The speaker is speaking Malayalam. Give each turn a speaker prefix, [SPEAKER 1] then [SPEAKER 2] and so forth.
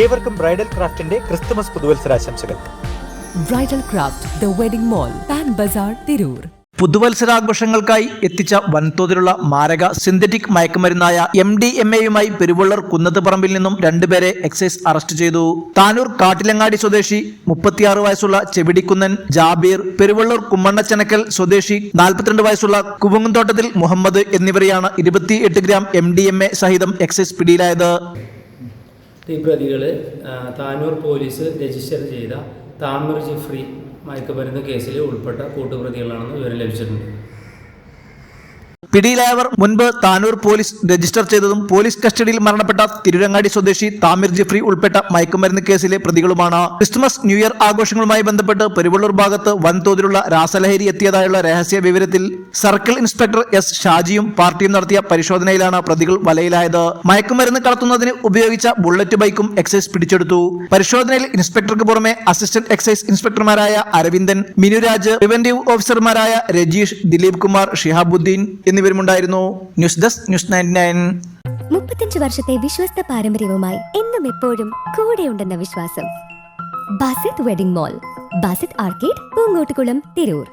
[SPEAKER 1] ഏവർക്കും ബ്രൈഡൽ ക്രാഫ്റ്റിന്റെ Christmas പുതുവത്സരാശംസകൾ.
[SPEAKER 2] Bridal craft the wedding mall Pan Bazaar Tirur.
[SPEAKER 3] പുതുവത്സരാഘോഷങ്ങൾക്കായി എത്തിച്ച വൻതോതിലുള്ള മാരക സിന്തറ്റിക് മയക്കുമരുന്നായ എം ഡി എം എയുമായി പെരുവള്ളർ കുന്നത്ത് പറമ്പിൽ നിന്നും രണ്ടുപേരെ എക്സൈസ് അറസ്റ്റ് ചെയ്തു. താനൂർ കാട്ടിലങ്ങാടി സ്വദേശി മുപ്പത്തിയാറ് വയസ്സുള്ള ചെവിടിക്കുന്നൻ ജാബീർ പെരുവള്ളൂർ കുമ്മണ്ണച്ചനക്കൽ സ്വദേശി നാൽപ്പത്തിരണ്ട് വയസ്സുള്ള കുവുങ്ങുംതോട്ടത്തിൽ മുഹമ്മദ് എന്നിവരെയാണ് ഇരുപത്തിയെട്ട് gram M D M A സഹിതം എക്സൈസ് പിടിയിലായത്.
[SPEAKER 4] ഈ പ്രതികൾ താനൂർ പോലീസ് രജിസ്റ്റർ ചെയ്ത താമർ ജിഫ്രി മയക്കുമരുന്ന് കേസിൽ ഉൾപ്പെട്ട കൂട്ടുപ്രതികളാണെന്ന് വിവരം ലഭിച്ചിട്ടുണ്ട്.
[SPEAKER 3] പിടിയിലായവർ മുൻപ് താനൂർ പോലീസ് രജിസ്റ്റർ ചെയ്തതും പോലീസ് കസ്റ്റഡിയിൽ മരണപ്പെട്ട തിരുരങ്ങാടി സ്വദേശി താമിർ ജിഫ്രി ഉൾപ്പെട്ട മയക്കുമരുന്ന് കേസിലെ പ്രതികളുമാണ്. ക്രിസ്മസ് ന്യൂ ഇയർ ആഘോഷങ്ങളുമായി ബന്ധപ്പെട്ട് പെരുവള്ളൂർ ഭാഗത്ത് വൻതോതിലുള്ള രാസലഹരി എത്തിയതായുള്ള രഹസ്യ വിവരത്തിൽ സർക്കിൾ ഇൻസ്പെക്ടർ എസ് ഷാജിയും പാർട്ടിയും നടത്തിയ പരിശോധനയിലാണ് പ്രതികൾ വലയിലായത്. മയക്കുമരുന്ന് കടത്തുന്നതിന് ഉപയോഗിച്ച ബുള്ളറ്റ് ബൈക്കും എക്സൈസ് പിടിച്ചെടുത്തു. പരിശോധനയിൽ ഇൻസ്പെക്ടർക്ക് പുറമെ അസിസ്റ്റന്റ് എക്സൈസ് ഇൻസ്പെക്ടർമാരായ അരവിന്ദൻ മിനുരാജ് പ്രിവന്റീവ് ഓഫീസർമാരായ Rajeesh Dileep Kumar Shihabuddin എന്നിവരുമുണ്ടായിരുന്നു. News desk news ninety nine
[SPEAKER 5] മുപ്പത്തഞ്ച് വർഷത്തെ വിശ്വസ്ത പാരമ്പര്യവുമായി എന്നും എപ്പോഴും കൂടെയുണ്ടെന്ന വിശ്വാസം. Basith wedding mall Basith arcade Poonkottukulam Tirur.